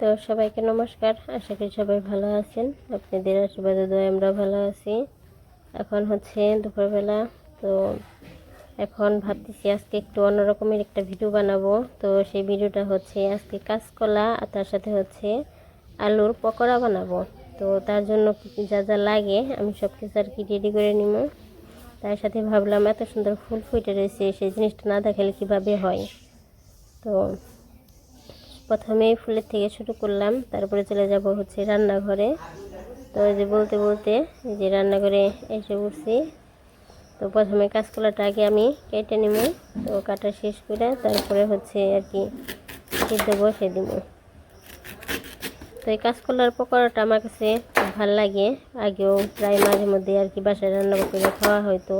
তো সবাইকে নমস্কার। আশা করি সবাই ভালো আছেন। আপনাদের আশীর্বাদে দয় আমরা ভালো আছি। এখন হচ্ছে দুপুরবেলা, তো এখন ভাবতেছি আজকে একটু অন্যরকমের একটা ভিডিও বানাবো। তো সেই ভিডিওটা হচ্ছে আজকে কাঁচকলা আর তার সাথে হচ্ছে আলুর পকোড়া বানাবো। তো তার জন্য যা যা লাগে, আমি সব কিছু আর কি রেডি করে নিব। তার সাথে ভাবলাম এত সুন্দর ফুল ফুটে রয়েছে, সেই জিনিসটা না দেখালে কীভাবে হয়? তো প্রথমে ফুলের থেকে শুরু করলাম, তারপরে চলে যাব হচ্ছে রান্নাঘরে। তো এই যে বলতে বলতে যে রান্নাঘরে এসে উঠছি তো প্রথমে কাঁচকলাটা আগে আমি কেটে নেব, তো কাটা শেষ করে তারপরে হচ্ছে আর কি সিদ্ধ বসে দিব। তো এই কাঁচকলার পকোড়াটা আমার কাছে খুব ভালো লাগে। আগেও প্রায় মাঝে মধ্যে আর কি বাসায় রান্না করে খাওয়া হয়তো।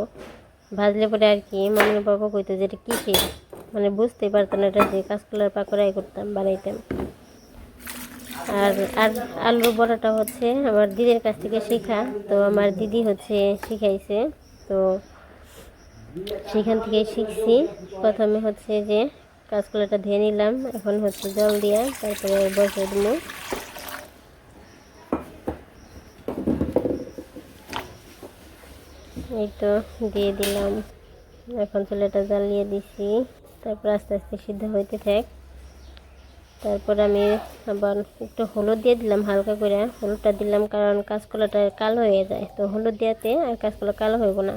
ভাজলে পরে আর কি মামনি বাবা কইতো যে এটা কিসের? মানে বুঝতেই পারতাম না এটা যে কাঁচকলার পাকোড়াই করতাম, বানাইতাম। আর আর আলুর বড়াটা হচ্ছে আমার দিদির কাছ থেকে শেখা, তো আমার দিদি হচ্ছে শিখাইছে, তো সেখান থেকে শিখছি। প্রথমে হচ্ছে যে কাঁচকলাটা ধুয়ে নিলাম, এখন হচ্ছে জল দিয়া তারপরে বসে দিব। এই তো দিয়ে দিলাম। এখন চুলাটা জ্বালিয়ে দিছি। তারপর আস্তে আস্তে সিদ্ধ হইতে থাক। তারপর আমি আবার একটু হলুদ দিয়ে দিলাম, হালকা করে। হলুদটা দিলাম কারণ কাঁচকলাটা কালো হয়ে যায়, তো হলুদ দেওয়াতে আর কাঁচকলা কালো হইব না।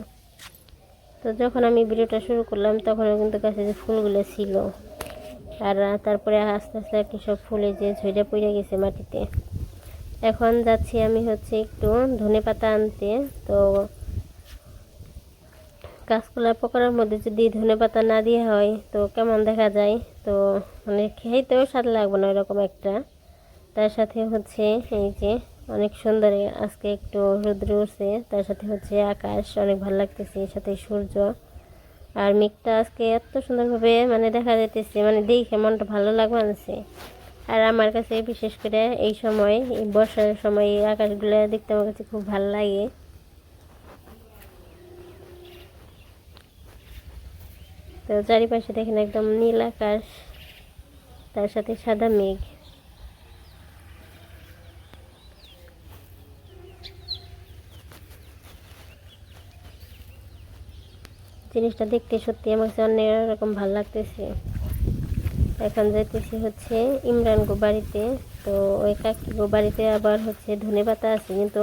তো যখন আমি ভিডিওটা শুরু করলাম, তখনও কিন্তু কাছে যে ফুলগুলো ছিল, আর তারপরে আস্তে আস্তে আর কি সব ফুলে যে ঝরে পড়ে গেছে মাটিতে। এখন যাচ্ছি আমি হচ্ছে একটু ধনে পাতা আনতে, তো কাঁচকলার পকোড়ার মধ্যে যদি ধনে পাতা না দিয়ে হয়, তো কেমন দেখা যায়? তো মানে খেতেও স্বাদ লাগবে না এরকম একটা। তার সাথে হচ্ছে এই যে অনেক সুন্দর আজকে একটু রুদ্র উঠছে, তার সাথে হচ্ছে আকাশ অনেক ভালো লাগতেছে সাথে সূর্য। আর মেঘটা আজকে এত সুন্দরভাবে মানে দেখা যাইতেছে মানে দেখে মনটা ভালো লাগছে আর আমার কাছে বিশেষ করে এই সময়, এই বর্ষার সময় এই আকাশগুলো দেখতে আমার কাছে খুব ভালো লাগে। তো চারিপাশে দেখেন একদম নীল আকাশ, তার সাথে সাদা মেঘ। জিনিসটা দেখতে সত্যি আমার কাছে অন্যরকম ভালো লাগতেছে। এখন যাইতেছি হচ্ছে ইমরান গো বাড়িতে। তো ওই কাকি গো বাড়িতে আবার হচ্ছে ধনে পাতা আছে, কিন্তু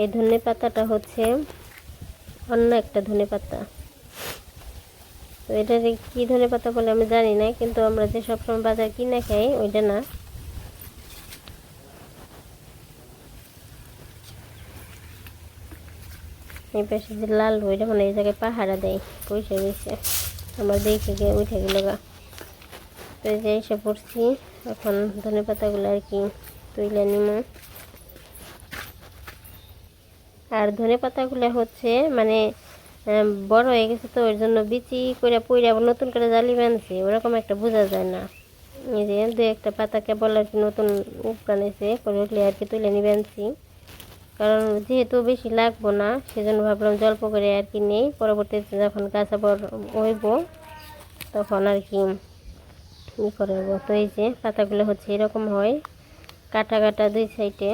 এই ধনে পাতাটা হচ্ছে অন্য একটা ধনে পাতা। তো এটা যে কী ধনে পাতা বলে আমি জানি না, কিন্তু আমরা যে সবসময় বাজার কিনে খাই, ওইটা না। এই পাশে যে লাল ওইটা মানে এই জায়গায় পাহারা দেয় পয়সা গেছে আমার দেখে গিয়ে উঠে গেল গা। তো যে এসে পড়ছি, এখন ধনে পাতাগুলো আর কি তুলে নিম। আর ধনে পাতাগুলো হচ্ছে মানে বড় হয়ে গেছে তো, ওর জন্য বিচি করে পইরে আবার নতুন করে জালি বানছে ওরকম একটা বোঝা যায় না। এই যে দু একটা পাতা কেবল আর কি নতুন উপকানেছে করে উঠলে আর কি তুলে নিয়ে আনছি। কারণ যেহেতু বেশি লাগবো না, সেজন্য ভাবলাম জল্প করে আর কি নেই। পরবর্তীতে যখন গাছ আবার হইব, তখন আর কি ই করব তো এই যে পাতাগুলো হচ্ছে এরকম হয়, কাটা কাটা দুই সাইডে।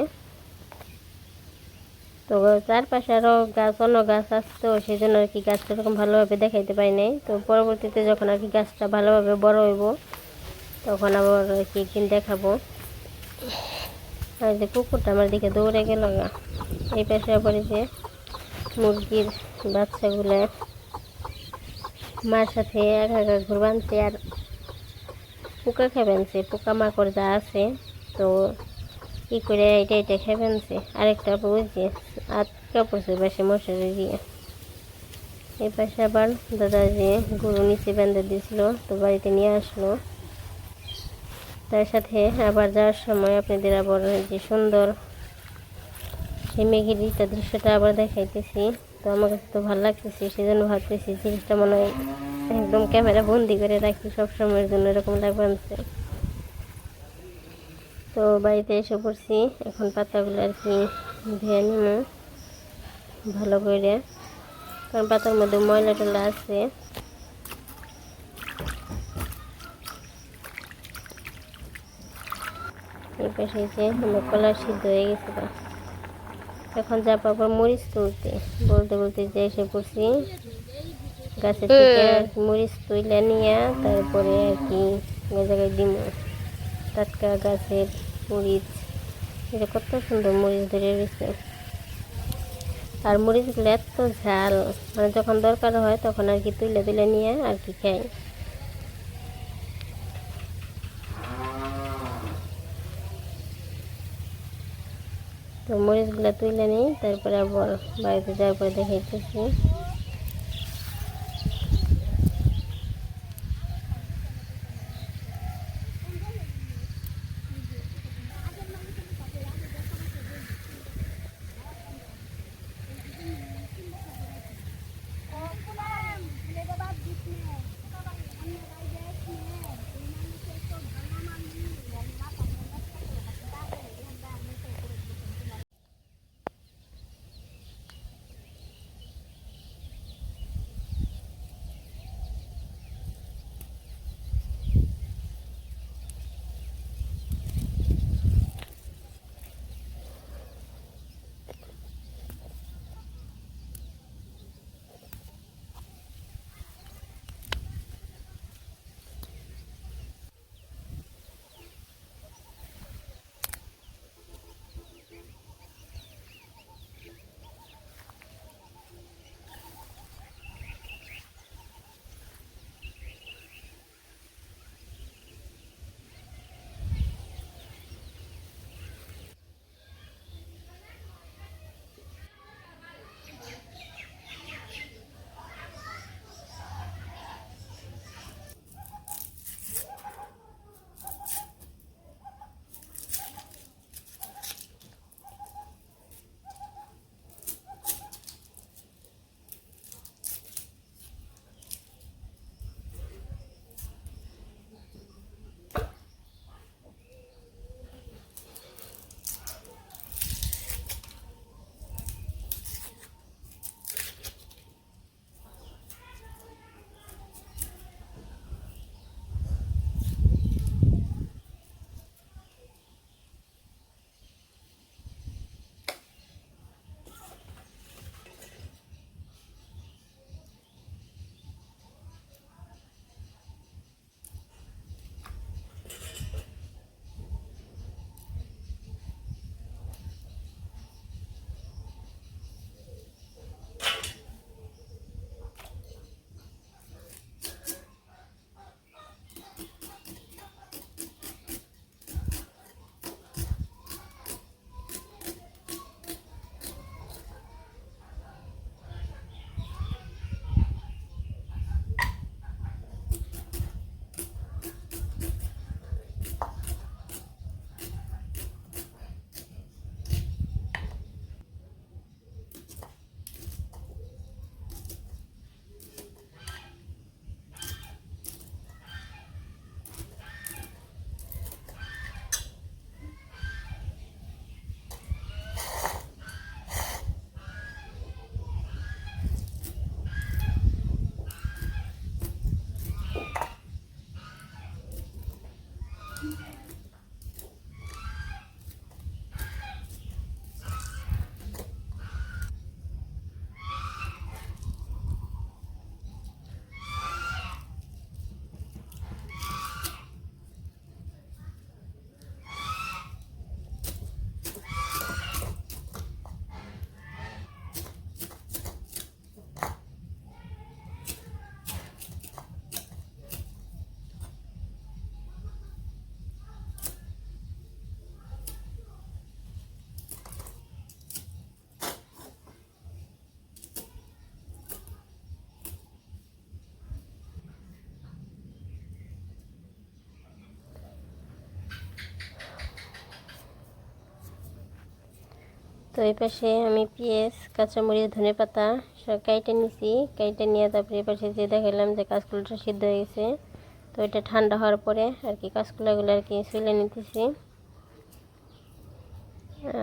তো চারপাশে আরও গাছ, অন্য গাছ আসতো সেই জন্য আর কি গাছটা এরকম ভালোভাবে দেখাইতে পাই নাই। তো পরবর্তীতে যখন আর কি গাছটা ভালোভাবে বড় হইব, তখন আবার আর কি একদিন দেখাবো। আর যে কুকুরটা আমার দিকে দৌড়ে গেল এই পাশে আবার যে মুরগির বাচ্চাগুলো মার সাথে এক একা ঘুর বানছে আর পোকা খেয়ে পোকা মাকড় যা আছে। তো কি করে এটা এটা খেয়ে আরেকটা বুঝছে আটকা পড়ছে বেশি মশারি দিয়ে। এই পাশে আবার দাদা যে গরু নিচে বেঁধে দিয়েছিল, তো বাড়িতে নিয়ে আসলো। তার সাথে আবার যাওয়ার সময় আপনাদের আবার যে সুন্দর সেই মেঘের দিকটা দৃশ্যটা আবার দেখাইতেছি। তো আমার কাছে তো ভালো লাগতেছে, সেজন্য ভাবতেছি জিনিসটা মনে হয় একদম ক্যামেরা বন্দি করে রাখি সব সময়ের জন্য এরকম লাগবে তো বাড়িতে এসে পড়ছি। এখন পাতাগুলো আর কি ধুয়ে নিব ভালো করে। কারণ পাতার মধ্যে ময়লা টলা আছে। এই পাশে যে আমার কলা সিদ্ধ হয়ে গেছে এখন যা পাবো মরিচ তুলতে। বলতে বলতে যে এসে পড়ছি গাছে থেকে মরিচ তুলে নিয়ে তারপরে আর কি জায়গায় দিব। টাটকা গাছের মরিচ, এটা কত সুন্দর মরিচ ধরে রয়েছে। আর মরিচগুলো এত ঝাল মানে যখন দরকার হয় তখন আর কি তুলে তুলে নিয়ে আর কি খাই। তো মরিচগুলো তুলে নিই, তারপরে আবার বাড়িতে যাওয়ার পরে দেখাইতেছি। তো এই পাশে আমি পেঁয়াজ, কাঁচামরিচ, ধনে পাতা সব কাইটে নিছি। কাইটে নিয়ে তারপরে পাশে যে দেখালাম যে কাঁচকলাটা সিদ্ধ হয়ে গেছে, তো এটা ঠান্ডা হওয়ার পরে আর কি কাঁচকলাগুলো আর কি ছুলে নিতেছি।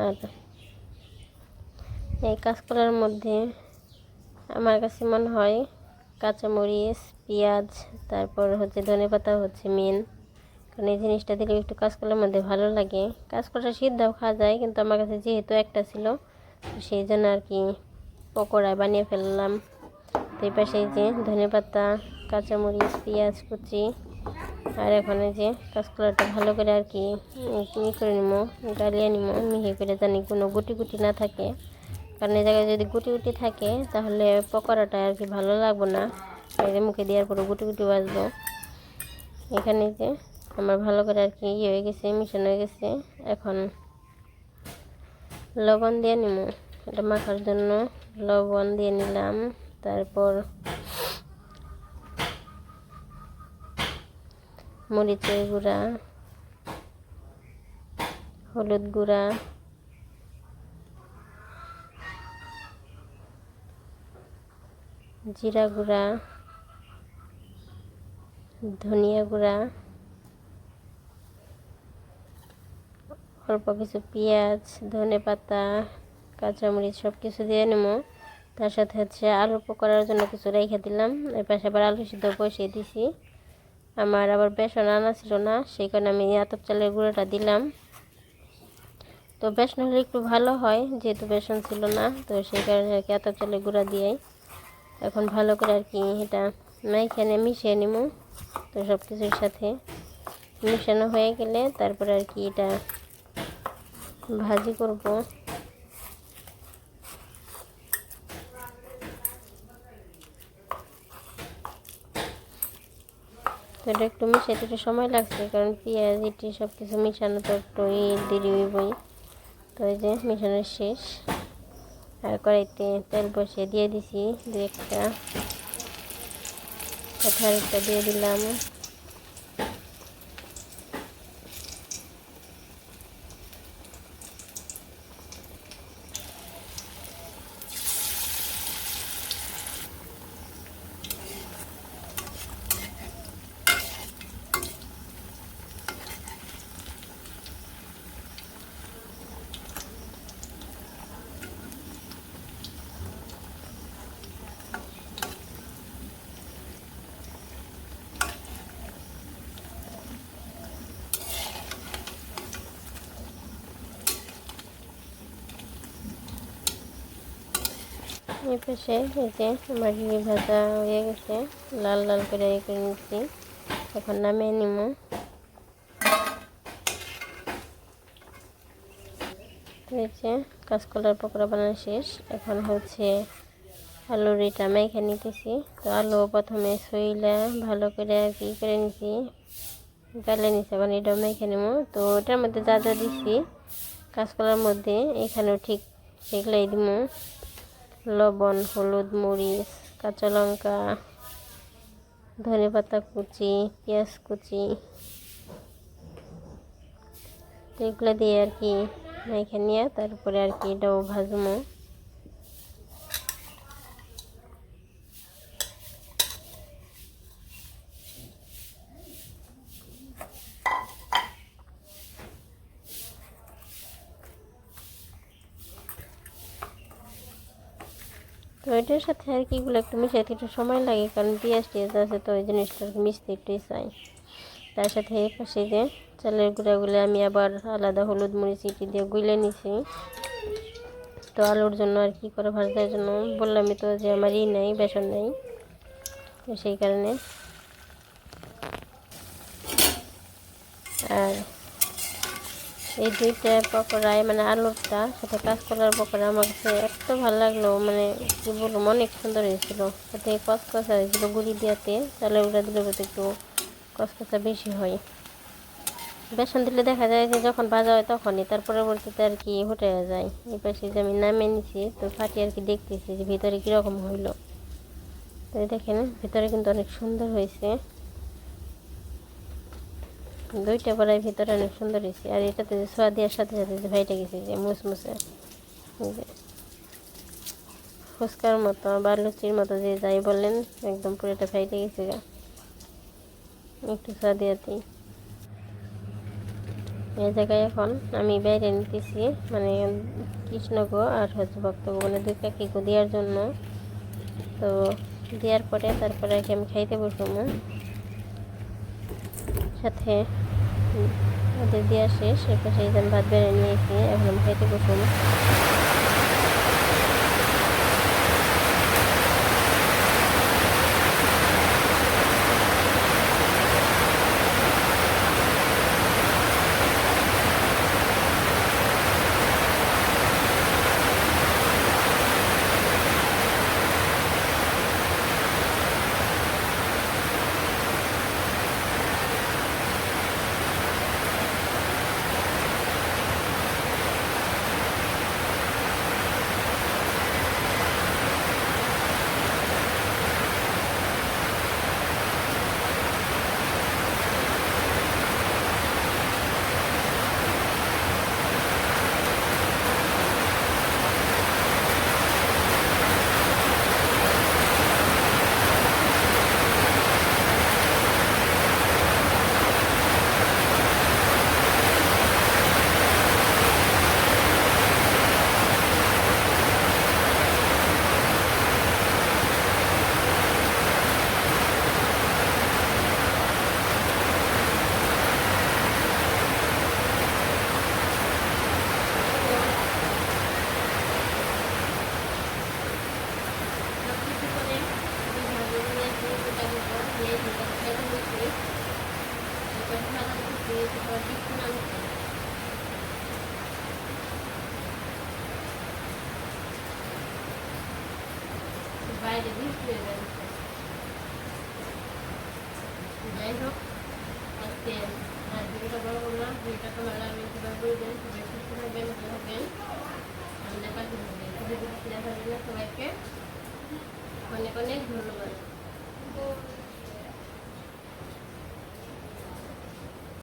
আর এই কাঁচকলার মধ্যে আমার কাছে মনে হয় কাঁচামরিচ, পেঁয়াজ, তারপর হচ্ছে ধনে পাতা হচ্ছে মেন কারণ এই জিনিসটা দিলে একটু কাঁচকলার মধ্যে ভালো লাগে। কাঁচকলা সিদ্ধাও খাওয়া যায়, কিন্তু আমার কাছে যেহেতু একটা ছিল সেই জন্য আর কি পকোড়া বানিয়ে ফেললাম। তো এই পাশে যে ধনে পাতা, কাঁচামরিচ, পেঁয়াজ কুচি, আর এখন যে কাঁচকলাটা ভালো করে আর কি ই করে নিবো গালিয়ে নিবো মিহি করে জানি কোনো গুটি গুটি না থাকে। কারণ এই জায়গায় যদি গুটি গুটি থাকে, তাহলে পকোড়াটা আর কি ভালো লাগবে না। মুখে দেওয়ার পরে গুটি গুটি বাজবো। এখানে যে আমার ভালো করে আর কি ইয়ে হয়ে গেছে, মিশানো হয়ে গেছে। এখন লবণ দিয়ে নিব এটা মাখার জন্য লবণ দিয়ে নিলাম। তারপর মরিচের গুঁড়া, হলুদ গুঁড়া, জিরা গুঁড়া, ধনিয়া গুঁড়া অল্প কিছু পেঁয়াজ, ধনে পাতা, কাঁচামরিচ সব কিছু দিয়ে নেব। তার সাথে হচ্ছে আলু পকোড়ার জন্য কিছু রেখে দিলাম। এর পাশে আবার আলু সিদ্ধ বসিয়ে দিছি। আমার আবার বেসন আনা ছিল না, সেই কারণে আমি আতপ চালের গুঁড়োটা দিলাম। তো বেসন হলে একটু ভালো হয়, যেহেতু বেসন ছিল না, তো সেই কারণে আর কি আতপ চালের গুঁড়া দিয়েই। এখন ভালো করে আর কি এটা মাইখানে মিশিয়ে নিব। তো সব কিছুর সাথে মিশানো হয়ে গেলে তারপরে আর কি এটা ভাজি করব। তো এটা একটু মিশাইতে একটু সময় লাগছে, কারণ পেঁয়াজ, ইটি সব কিছু মিশানো তো একটু দেরি হইবই। তো এই যে মিশানো শেষ। আর কড়াইতে তেল বসিয়ে দিয়ে দিছি দু একটা। কথা একটা দিয়ে দিলাম। এই পাশে যে আমার ঘি ভাজা হয়ে গেছে, লাল লাল করে ইয়ে করে নিচ্ছি। এখন নামিয়ে এই যে কাঁচকলার পকোড়া বানানো শেষ। এখন হচ্ছে আলুর এটা মেখে নিতেছি। তো আলু প্রথমে সইলা ভালো করে কি করে নিছি গালে নিছি, এখন এটাও মেখে নেব। তো ওটার মধ্যে যা যা দিছি, কাঁচকলার মধ্যে এখানেও ঠিক সেগুলাই দিব। লবণ, হলুদ, মরিচ, কাঁচা লঙ্কা ধনে পাতা কুচি, পেঁয়াজ কুচি, এগুলো দিয়ে আর কি মেখে নিয়ে তারপরে আর কি এটাও ভাজবো তো এটার সাথে আর কি, এগুলো একটু মিশাইতে একটু সময় লাগে, কারণ পেঁয়াজ টিয়াজ আছে তো ওই জিনিসটা মিশতে একটুই চাই তার সাথে এই পাশে যে চালের গুঁড়াগুলো আমি আবার আলাদা হলুদ মরিচ ইটি দিয়ে গুলে নিছি তো আলুর জন্য আর কি করে ভাজার জন্য বললামই তো যে আমার ই নেই, বেসন নেই, তো সেই কারণে। আর এই দুইটা পকোড়ায় মানে আলুরটা সাথে কাঁচকলার পকোড়া আমার কাছে এত ভালো লাগল মানে কি বলব অনেক সুন্দর হয়েছিল। সাথে কচকচা হয়েছিল গুড়ি দিয়াতে, তাহলে ওটা দিলে একটু কচকচা বেশি হয়। বেসন দিলে দেখা যায় যে যখন ভাজা হয় তখনই, তার পরবর্তীতে আর কি হটে যায়। এই পাশে যে আমি নামিয়ে নিছি, তো ফাটি আর কি দেখতেছি যে ভিতরে কীরকম হইল। তো দেখেন, ভিতরে কিন্তু অনেক সুন্দর হয়েছে। দুইটা পড়ার ভিতরে অনেক সুন্দর হয়েছে। আর এটাতে যে সোয়া দেওয়ার সাথে সাথে যে ভাইটা গেছে যে মুসমুসে ফুচকার মতো বা লুচির মতো যে যাই বললেন একদম পুরোটা ফাইটে গেছে গা। একটু সোয়া দিয়াতেই এই জায়গায় এখন আমি বাইরে নিতেছি মানে কৃষ্ণগো আর হচ্ছে ভক্তগো। মানে দুই কাকিগো দেওয়ার জন্য। তো দেওয়ার পরে তারপরে আমি খাইতে বসবো সাথে হুম, ওদের দেওয়া শেষ। এরপর সেই জন্য ভাত বেড়ে নিয়েছি এখন খেতে বসুন বাইরে বৃষ্টি হয়ে যাই হোক আজকে আর ভিডিওটা বড় করলাম ভিডিওটা তোমার লাগলে সবাই বলবেন সবাই সুস্থ থাকবেন ভালো থাকবেন আমাদের পাশে থাকবেন ভিডিওটি দেখার জন্য সবাইকে অনেক অনেক ধন্যবাদ